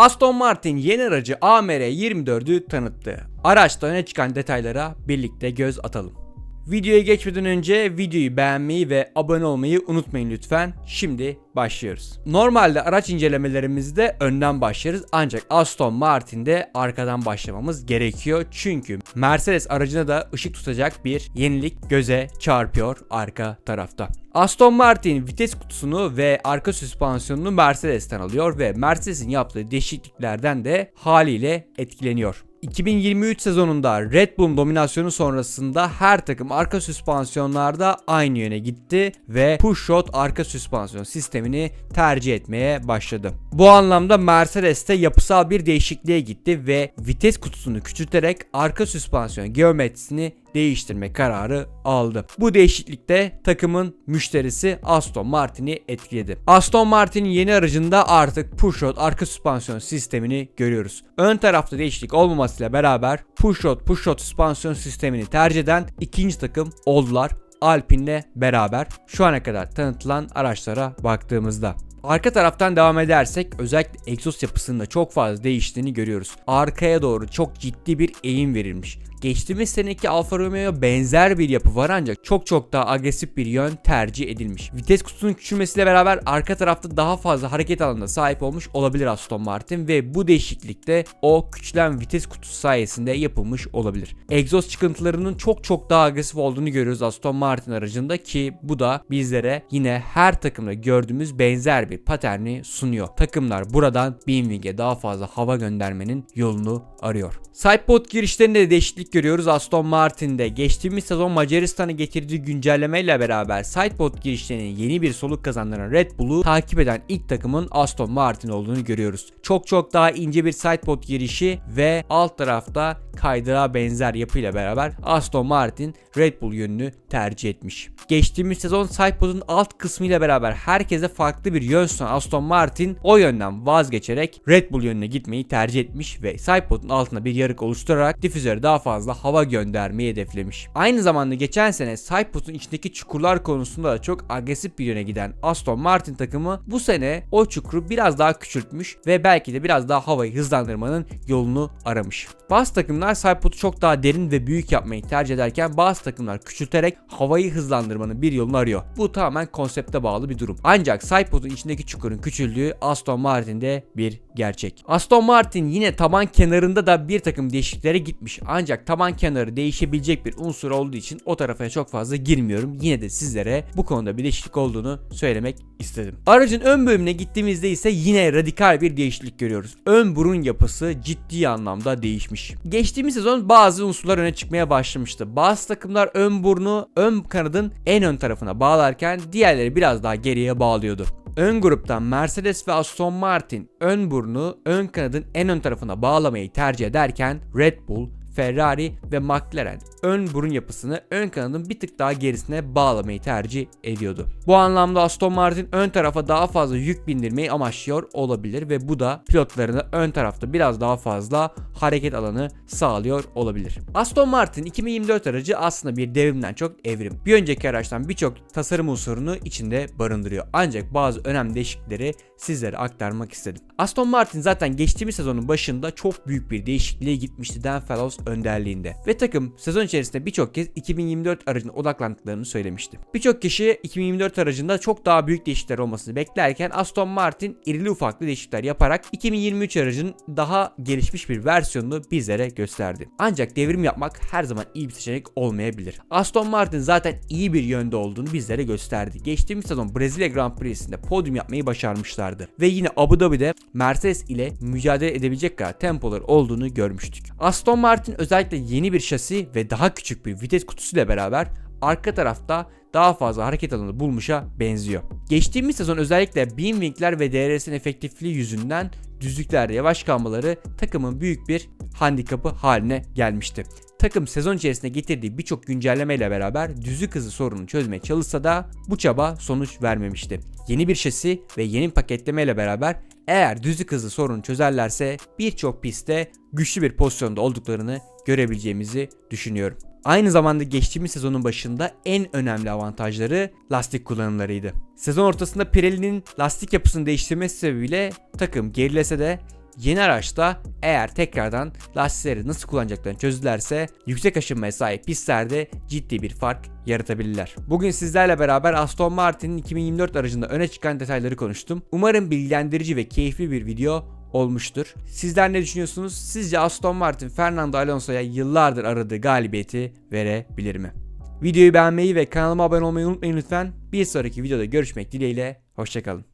Aston Martin yeni aracı AMR 24'ü tanıttı. Araçta öne çıkan detaylara birlikte göz atalım. Videoya geçmeden önce videoyu beğenmeyi ve abone olmayı unutmayın lütfen. Şimdi başlıyoruz. Normalde araç incelemelerimizde önden başlarız ancak Aston Martin'de arkadan başlamamız gerekiyor. Çünkü Mercedes aracına da ışık tutacak bir yenilik göze çarpıyor arka tarafta. Aston Martin vites kutusunu ve arka süspansiyonunu Mercedes'ten alıyor ve Mercedes'in yaptığı değişikliklerden de haliyle etkileniyor. 2023 sezonunda Red Bull dominasyonu sonrasında her takım arka süspansiyonlarda aynı yöne gitti ve push rod arka süspansiyon sistemini tercih etmeye başladı. Bu anlamda Mercedes de yapısal bir değişikliğe gitti ve vites kutusunu küçülterek arka süspansiyon geometrisini değiştirme kararı aldı. Bu değişiklikte takımın müşterisi Aston Martin'i etkiledi. Aston Martin'in yeni aracında artık push rod arka süspansiyon sistemini görüyoruz. Ön tarafta değişiklik olmamasıyla beraber push rod push rod süspansiyon sistemini tercih eden ikinci takım oldular. Alpine'le beraber şu ana kadar tanıtılan araçlara baktığımızda. Arka taraftan devam edersek özellikle egzoz yapısında çok fazla değiştiğini görüyoruz. Arkaya doğru çok ciddi bir eğim verilmiş. Geçtiğimiz seneki Alfa Romeo'ya benzer bir yapı var ancak çok çok daha agresif bir yön tercih edilmiş. Vites kutusunun küçülmesiyle beraber arka tarafta daha fazla hareket alanına sahip olmuş olabilir Aston Martin ve bu değişiklikte o küçülen vites kutusu sayesinde yapılmış olabilir. Egzoz çıkıntılarının çok çok daha agresif olduğunu görüyoruz Aston Martin aracında ki bu da bizlere yine her takımda gördüğümüz benzer bir paterni sunuyor. Takımlar buradan Beamwing'e daha fazla hava göndermenin yolunu arıyor. Sidepod girişlerinde de değişiklik görüyoruz Aston Martin'de. Geçtiğimiz sezon Macaristan'a getirdiği güncellemeyle beraber sidepod girişlerinin yeni bir soluk kazandıran Red Bull'u takip eden ilk takımın Aston Martin olduğunu görüyoruz. Çok çok daha ince bir sidepod girişi ve alt tarafta kaydırağa benzer yapıyla beraber Aston Martin Red Bull yönünü tercih etmiş. Geçtiğimiz sezon sidepod'un alt kısmıyla beraber herkese farklı bir yön sunan Aston Martin o yönden vazgeçerek Red Bull yönüne gitmeyi tercih etmiş ve sidepod'un altına bir yarık oluşturarak difüzöre daha fazla hava göndermeyi hedeflemiş. Aynı zamanda geçen sene sidepod'un içindeki çukurlar konusunda da çok agresif bir yöne giden Aston Martin takımı bu sene o çukuru biraz daha küçültmüş ve belki de biraz daha havayı hızlandırmanın yolunu aramış. Bazı takımlar sidepod'u çok daha derin ve büyük yapmayı tercih ederken bazı takımlar küçülterek havayı hızlandırmanın bir yolunu arıyor. Bu tamamen konsepte bağlı bir durum. Ancak sidepod'un içindeki çukurun küçüldüğü Aston Martin'de bir gerçek. Aston Martin yine taban kenarında da bir takım değişikliklere gitmiş. Ancak taban kenarı değişebilecek bir unsur olduğu için o tarafa çok fazla girmiyorum. Yine de sizlere bu konuda bir değişiklik olduğunu söylemek istedim. Aracın ön bölümüne gittiğimizde ise yine radikal bir değişiklik görüyoruz. Ön burun yapısı ciddi anlamda değişmiş. Geçtiğimiz sezon bazı unsurlar öne çıkmaya başlamıştı. Bazı takımlar ön burnu ön kanadın en ön tarafına bağlarken diğerleri biraz daha geriye bağlıyordu. Ön gruptan Mercedes ve Aston Martin ön burnu ön kanadın en ön tarafına bağlamayı tercih ederken Red Bull, Ferrari ve McLaren ön burun yapısını ön kanadın bir tık daha gerisine bağlamayı tercih ediyordu. Bu anlamda Aston Martin ön tarafa daha fazla yük bindirmeyi amaçlıyor olabilir ve bu da pilotlarına ön tarafta biraz daha fazla hareket alanı sağlıyor olabilir. Aston Martin 2024 aracı aslında bir devrimden çok evrim. Bir önceki araçtan birçok tasarım unsurunu içinde barındırıyor. Ancak bazı önemli değişiklikleri sizlere aktarmak istedim. Aston Martin zaten geçtiğimiz sezonun başında çok büyük bir değişikliğe gitmişti Dan Fellows önderliğinde. Ve takım sezon içerisinde birçok kez 2024 aracına odaklandıklarını söylemişti. Birçok kişi 2024 aracında çok daha büyük değişiklikler olmasını beklerken Aston Martin irili ufaklı değişiklikler yaparak 2023 aracının daha gelişmiş bir versiyonunu bizlere gösterdi. Ancak devrim yapmak her zaman iyi bir seçenek olmayabilir. Aston Martin zaten iyi bir yönde olduğunu bizlere gösterdi. Geçtiğimiz sezon Brezilya Grand Prix'sinde podyum yapmayı başarmışlardı. Ve yine Abu Dhabi'de Mercedes ile mücadele edebilecek kadar tempolar olduğunu görmüştük. Aston Martin özellikle yeni bir şasi ve daha küçük bir vites kutusuyla beraber arka tarafta daha fazla hareket alanı bulmuşa benziyor. Geçtiğimiz sezon özellikle beam wingler ve DRS'in efektifliği yüzünden düzlüklerde yavaş kalmaları takımın büyük bir handikapı haline gelmişti. Takım sezon içerisinde getirdiği birçok güncellemeyle beraber düzlük hızı sorununu çözmeye çalışsa da bu çaba sonuç vermemişti. Yeni bir şasi ve yeni paketlemeyle beraber eğer düzlük hızı sorunu çözerlerse birçok pistte güçlü bir pozisyonda olduklarını görebileceğimizi düşünüyorum. Aynı zamanda geçtiğimiz sezonun başında en önemli avantajları lastik kullanımlarıydı. Sezon ortasında Pirelli'nin lastik yapısını değiştirmesi sebebiyle takım gerilese de Yeni araçta eğer tekrardan lastikleri nasıl kullanacaklarını çözdülerse yüksek aşınmaya sahip pistlerde ciddi bir fark yaratabilirler. Bugün sizlerle beraber Aston Martin'in 2024 aracında öne çıkan detayları konuştum. Umarım bilgilendirici ve keyifli bir video olmuştur. Sizler ne düşünüyorsunuz? Sizce Aston Martin Fernando Alonso'ya yıllardır aradığı galibiyeti verebilir mi? Videoyu beğenmeyi ve kanalıma abone olmayı unutmayın lütfen. Bir sonraki videoda görüşmek dileğiyle. Hoşçakalın.